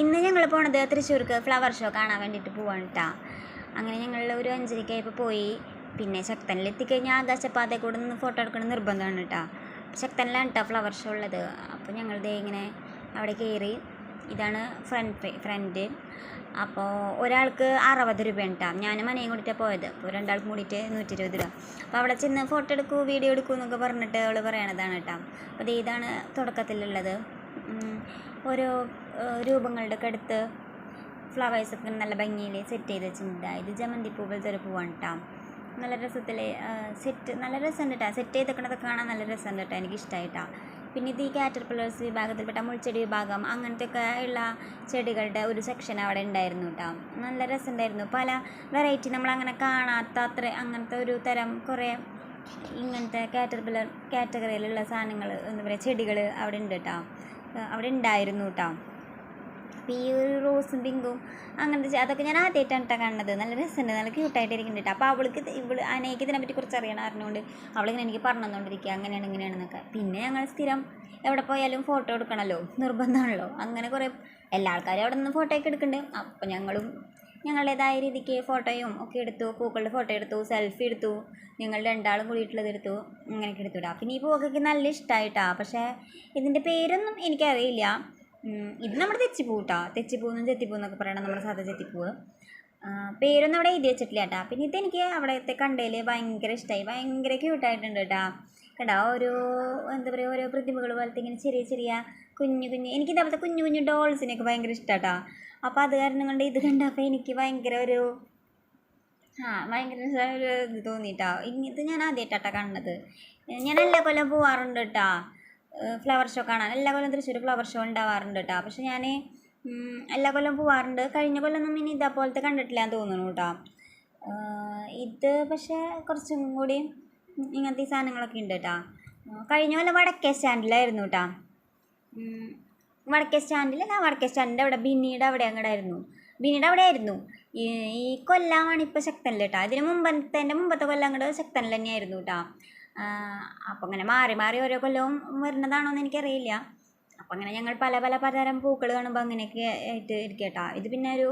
ഇന്ന് ഞങ്ങൾ പോണത് തൃശ്ശൂർക്ക് ഫ്ലവർ ഷോ കാണാൻ വേണ്ടിയിട്ട് പോവാണ് കേട്ടോ അങ്ങനെ ഞങ്ങൾ ഒരു അഞ്ചരയ്ക്കായപ്പോൾ പോയി. പിന്നെ ശക്തനിൽ എത്തിക്കഴിഞ്ഞാൽ ആകാശപാതയിൽ കൂടെ നിന്ന് ഫോട്ടോ എടുക്കണം നിർബന്ധമാണ് കേട്ടോ ശക്തനിലാണ് കേട്ടോ ഫ്ലവർ ഷോ ഉള്ളത്. അപ്പോൾ ദേ ഇങ്ങനെ അവിടെ കയറി ഇതാണ് ഫ്രണ്ട് ഫ്രണ്ട് അപ്പോൾ ഒരാൾക്ക് അറുപത് രൂപയാണ് കേട്ടോ ഞാനും മനയും കൂടിയിട്ടാണ് പോയത്. അപ്പോൾ രണ്ടാൾക്കും കൂടിയിട്ട് നൂറ്റി ഇരുപത് രൂപ. അപ്പോൾ അവിടെ ചെന്ന് ഫോട്ടോ എടുക്കൂ വീഡിയോ എടുക്കൂ എന്നൊക്കെ പറഞ്ഞിട്ട് അവൾ പറയണതാണ് കേട്ടോ അപ്പോൾ ഇതാണ് തുടക്കത്തിലുള്ളത്. ഓരോ രൂപങ്ങളുടെ ഒക്കെ അടുത്ത് ഫ്ലവേഴ്സൊക്കെ നല്ല ഭംഗിയിൽ സെറ്റ് ചെയ്ത് വെച്ചിട്ടുണ്ട്. ഇത് ജമന്തി പൂ പോലത്തെ ഒരു പൂവാണ് കേട്ടോ നല്ല രസത്തിൽ സെറ്റ് നല്ല രസമുണ്ട് കേട്ടോ സെറ്റ് ചെയ്തേക്കണതൊക്കെ കാണാൻ നല്ല രസമുണ്ട് കേട്ടോ എനിക്ക് ഇഷ്ടമായിട്ടാ പിന്നെ ഇത് ഈ കാറ്റർപില്ലേഴ്സ് വിഭാഗത്തിൽപ്പെട്ട മുൾച്ചെടി വിഭാഗം അങ്ങനത്തെ ഒക്കെ ഉള്ള ചെടികളുടെ ഒരു സെക്ഷൻ അവിടെ ഉണ്ടായിരുന്നു കേട്ടോ നല്ല രസമുണ്ടായിരുന്നു. പല വെറൈറ്റി നമ്മളങ്ങനെ കാണാത്ത അത്ര അങ്ങനത്തെ ഒരു തരം കുറേ ഇങ്ങനത്തെ കാറ്റർപില്ലർ കാറ്റഗറിയിലുള്ള സാധനങ്ങൾ എന്താ പറയുക ചെടികൾ അവിടെ ഉണ്ട് കേട്ടോ അവിടെ ഉണ്ടായിരുന്നു കേട്ടോ ഈ ഒരു റോസും പിങ്കും അങ്ങനത്തെ അതൊക്കെ ഞാൻ ആദ്യമായിട്ടാണ് കേട്ടോ കണ്ടത് നല്ല രസമുണ്ട്. നല്ല ക്യൂട്ടായിട്ട് ഇരിക്കുന്നുണ്ട് അപ്പോൾ അവൾക്ക് ഇവൾ അനേക്ക് ഇതിനെപ്പറ്റി കുറച്ച് അറിയണം അറിഞ്ഞുകൊണ്ട് അവളിങ്ങനെ എനിക്ക് പറഞ്ഞു തന്നുകൊണ്ടിരിക്കുക അങ്ങനെയാണ് ഇങ്ങനെയാണെന്നൊക്കെ പിന്നെ ഞങ്ങൾ സ്ഥിരം എവിടെ പോയാലും ഫോട്ടോ എടുക്കണമല്ലോ നിർബന്ധമാണല്ലോ. അങ്ങനെ കുറേ എല്ലാ ആൾക്കാരും അവിടെ നിന്ന് ഫോട്ടോ ഒക്കെ എടുക്കുന്നുണ്ട് അപ്പോൾ ഞങ്ങളും ഞങ്ങളുടേതായ രീതിക്ക് ഫോട്ടോയും ഒക്കെ എടുത്തു. പൂക്കളുടെ ഫോട്ടോ എടുത്തു. സെൽഫി എടുത്തു. ഞങ്ങൾ രണ്ടാളും കൂടിയിട്ടുള്ളത് എടുത്തു. അങ്ങനെയൊക്കെ എടുത്തുവിടാം പിന്നെ ഈ പൂക്കൊക്കെ നല്ല ഇഷ്ടമായിട്ടാണ് പക്ഷേ ഇതിന്റെ പേരൊന്നും എനിക്കറിയില്ല. ഇത് നമ്മുടെ തെച്ചിപ്പൂ കേട്ടോ തെച്ചിപ്പൂന്നും ചെത്തിപ്പൂ എന്നൊക്കെ പറയണം നമ്മുടെ സാധാ ചെത്തിപ്പൂവ് പേരൊന്നും അവിടെ എഴുതി വെച്ചിട്ടില്ല കേട്ടോ. പിന്നെ ഇതെനിക്ക് അവിടുത്തെ കണ്ടതിൽ ഭയങ്കര ഇഷ്ടമായി ഭയങ്കര ക്യൂട്ടായിട്ടുണ്ട് കേട്ടോ. കേട്ടോ ഓരോ എന്താ പറയുക ഓരോ പ്രതിമകൾ പോലത്തെ ഇങ്ങനെ ചെറിയ ചെറിയ കുഞ്ഞു കുഞ്ഞു എനിക്ക് ഇതേപോലത്തെ കുഞ്ഞു കുഞ്ഞു ഡോൾസിനെയൊക്കെ ഭയങ്കര ഇഷ്ടമാട്ടോ അപ്പോൾ അത് കാരണം കൊണ്ട് ഇത് കണ്ടപ്പോൾ എനിക്ക് ഭയങ്കര ഒരു ആ ഭയങ്കര ഒരു ഇത് തോന്നിയിട്ടോ ഇത് ഞാൻ ആദ്യമായിട്ടാട്ടോ കണ്ടത്. ഞാൻ എല്ലാ കൊല്ലം പോവാറുണ്ട് കേട്ടോ. ഫ്ലവർ ഷോ കാണാൻ. എല്ലാ കൊല്ലം തൃശ്ശൂർ ഫ്ലവർ ഷോ ഉണ്ടാവാറുണ്ട് കേട്ടോ പക്ഷെ ഞാൻ എല്ലാ കൊല്ലം പോവാറുണ്ട്. കഴിഞ്ഞ കൊല്ലമൊന്നും ഇനി ഇതേപോലത്തെ കണ്ടിട്ടില്ല എന്ന് തോന്നുന്നു കേട്ടോ ഇത് പക്ഷേ കുറച്ചും കൂടി ഇങ്ങനത്തെ ഈ സാധനങ്ങളൊക്കെ ഉണ്ട് കേട്ടോ കഴിഞ്ഞ കൊല്ലം വടക്കേ സ്റ്റാൻഡിലായിരുന്നു കേട്ടോ വടക്കേ സ്റ്റാൻഡിലല്ല വടക്കേ സ്റ്റാൻഡിന്റെ അവിടെ ബിന്നിയുടെ അവിടെ അങ്ങടായിരുന്നു. ബിന്നിയുടെ അവിടെ ആയിരുന്നു. ഈ ഈ കൊല്ലമാണ് ഇപ്പോൾ ശക്തനിൽ കേട്ടോ ഇതിന് മുമ്പത്തെ എന്റെ മുമ്പത്തെ കൊല്ലം അങ്ങോട്ട് ശക്തനിൽ തന്നെയായിരുന്നു കേട്ടോ അപ്പോൾ അങ്ങനെ മാറി മാറി ഓരോ കൊല്ലവും വരുന്നതാണോ എന്ന് എനിക്കറിയില്ല. അപ്പം അങ്ങനെ ഞങ്ങൾ പല പല പലതരം പൂക്കൾ കാണുമ്പോൾ അങ്ങനെയൊക്കെ ആയിട്ട് ഇരിക്കുക കേട്ടോ ഇത് പിന്നെ ഒരു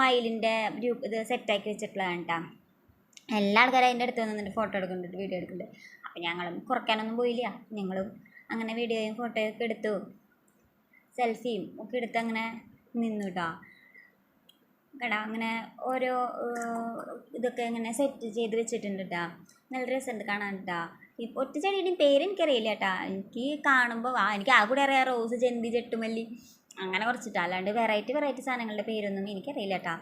മയിലിന്റെ ഗ്രൂപ്പ് ഇത് സെറ്റാക്കി വെച്ചിട്ടുള്ളതാണ് കേട്ടോ എല്ലാ ആൾക്കാരും അതിന്റെ അടുത്ത് നിന്നിട്ട് ഫോട്ടോ എടുക്കുന്നുണ്ട് വീഡിയോ എടുക്കുന്നുണ്ട്. അപ്പം ഞങ്ങളും കുറയ്ക്കാനൊന്നും പോയില്ല. ഞങ്ങളും അങ്ങനെ വീഡിയോയും ഫോട്ടോയൊക്കെ എടുത്തു. സെൽഫിയും ഒക്കെ എടുത്ത് അങ്ങനെ നിന്നു കേട്ടോ കേട്ടോ അങ്ങനെ ഓരോ ഇതൊക്കെ ഇങ്ങനെ സെറ്റ് ചെയ്ത് വെച്ചിട്ടുണ്ട് കേട്ടോ നല്ല രസമുണ്ട് കാണാൻ കേട്ടാ ഒറ്റ ചെടിയുടെയും പേര് എനിക്കറിയില്ല കേട്ടാ എനിക്ക് കാണുമ്പോൾ ആ എനിക്ക് ആ കൂടെ അറിയാം റോസ് ജന്തി ചെട്ടുമല്ലി അങ്ങനെ കുറച്ചിട്ടാ. അല്ലാണ്ട് വെറൈറ്റി വെറൈറ്റി സാധനങ്ങളുടെ പേരൊന്നും എനിക്കറിയില്ല കേട്ടാ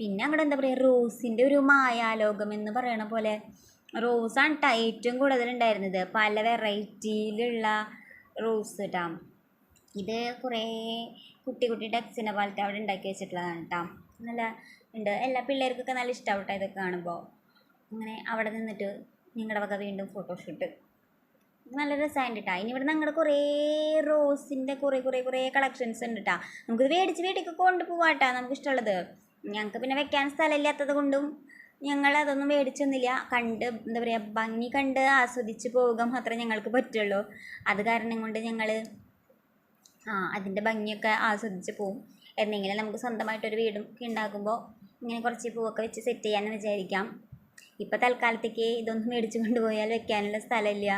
പിന്നെ അങ്ങോട്ട് എന്താ പറയുക റോസിന്റെ ഒരു മായാലോകം എന്ന് പറയണ പോലെ റോസാണ് കേട്ടോ ഏറ്റവും കൂടുതൽ ഉണ്ടായിരുന്നത്. പല വെറൈറ്റിയിലുള്ള റോസ് കേട്ടോ ഇത് കുറേ കുട്ടി കുട്ടി ഡെക്സിനെ പോലത്തെ അവിടെ ഉണ്ടാക്കി വെച്ചിട്ടുള്ളതാണ് കേട്ടോ നല്ല ഉണ്ട്. എല്ലാ പിള്ളേർക്കൊക്കെ നല്ല ഇഷ്ടമാവട്ടെ ഇതൊക്കെ കാണുമ്പോൾ അങ്ങനെ അവിടെ നിന്നിട്ട് ഞങ്ങളുടെ വക വീണ്ടും ഫോട്ടോഷൂട്ട് നല്ല രസമായിട്ട് കേട്ടോ ഇനി ഇവിടെ ഞങ്ങളുടെ കുറേ റോസിന്റെ കുറേ കുറേ കുറേ കളക്ഷൻസ് ഉണ്ട് കേട്ടോ നമുക്കിത് മേടിച്ച് വീട്ടിലേക്ക് കൊണ്ടുപോകാട്ടോ നമുക്ക് ഇഷ്ടമുള്ളത് ഞങ്ങൾക്ക് പിന്നെ വെക്കാൻ സ്ഥലമില്ലാത്തത് കൊണ്ടും ഞങ്ങൾ അതൊന്നും മേടിച്ചൊന്നുമില്ല കണ്ട് എന്താ പറയുക ഭംഗി കണ്ട് ആസ്വദിച്ച് പോവുക മാത്രമേ ഞങ്ങൾക്ക് പറ്റുള്ളൂ. അത് കാരണം കൊണ്ട് ഞങ്ങൾ ആ അതിന്റെ ഭംഗിയൊക്കെ ആസ്വദിച്ച് പോവും. എന്നെങ്കിലും നമുക്ക് സ്വന്തമായിട്ടൊരു വീടും ഉണ്ടാക്കുമ്പോൾ ഇങ്ങനെ കുറച്ച് പൂവൊക്കെ വെച്ച് സെറ്റ് ചെയ്യാമെന്ന് വിചാരിക്കാം. ഇപ്പോൾ തൽക്കാലത്തേക്ക് ഇതൊന്നും മേടിച്ച് കൊണ്ടുപോയാൽ വെക്കാനുള്ള സ്ഥലമില്ല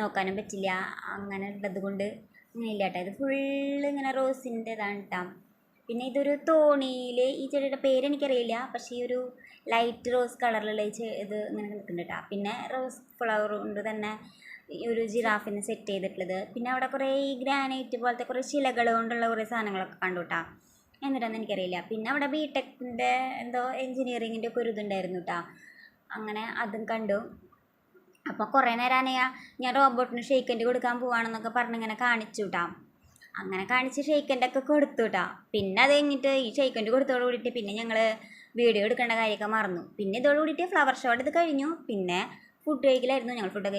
നോക്കാനും പറ്റില്ല. അങ്ങനെ ഉള്ളത് കൊണ്ട് ഇല്ല കേട്ടോ ഇത് ഫുള്ള് ഇങ്ങനെ റോസിന്റെതാണ് കേട്ടോ പിന്നെ ഇതൊരു തോണിയിൽ ഈ ചെടിയുടെ പേര് എനിക്കറിയില്ല പക്ഷേ ഈ ഒരു ലൈറ്റ് റോസ് കളറിലുള്ള ഈ ഇത് ഇങ്ങനെ നിൽക്കുന്നുണ്ട് കേട്ടോ പിന്നെ റോസ് ഫ്ലവർ കൊണ്ട് തന്നെ ഈ ഒരു ജിറാഫിനെ സെറ്റ് ചെയ്തിട്ടുള്ളത്. പിന്നെ അവിടെ കുറേ ഈ ഗ്രാനൈറ്റ് പോലത്തെ കുറേ ശിലകൾ കൊണ്ടുള്ള കുറേ സാധനങ്ങളൊക്കെ കണ്ടു കേട്ടോ എന്നിട്ടൊന്നും എനിക്കറിയില്ല. പിന്നെ അവിടെ ബി ടെക്കിന്റെ എന്തോ എൻജിനീയറിങ്ങിന്റെ ഒക്കെ ഒരു ഇതുണ്ടായിരുന്നു കേട്ടോ അങ്ങനെ അതും കണ്ടു. അപ്പോൾ കുറേ നേരം ഞാൻ റോബോട്ടിന് ഷെയ്ക്കൻഡ് കൊടുക്കാൻ പോവാണെന്നൊക്കെ പറഞ്ഞ് ഇങ്ങനെ കാണിച്ചു കേട്ടാ അങ്ങനെ കാണിച്ച് ഷെയ്ക്കന്റെ ഒക്കെ കൊടുത്തു കേട്ടാ പിന്നെ അത് കഴിഞ്ഞിട്ട് ഈ ഷെയ്ക്കൻഡ് കൊടുത്തോട് കൂടിയിട്ട് പിന്നെ ഞങ്ങൾ വീഡിയോ എടുക്കേണ്ട കാര്യമൊക്കെ മറന്നു. പിന്നെ ഇതോട് കൂടിയിട്ട് ഫ്ലവർ ഷോട്ട് ഇത് കഴിഞ്ഞു. പിന്നെ ഫുഡ് കഴിക്കലായിരുന്നു. ഞങ്ങൾ ഫുഡ്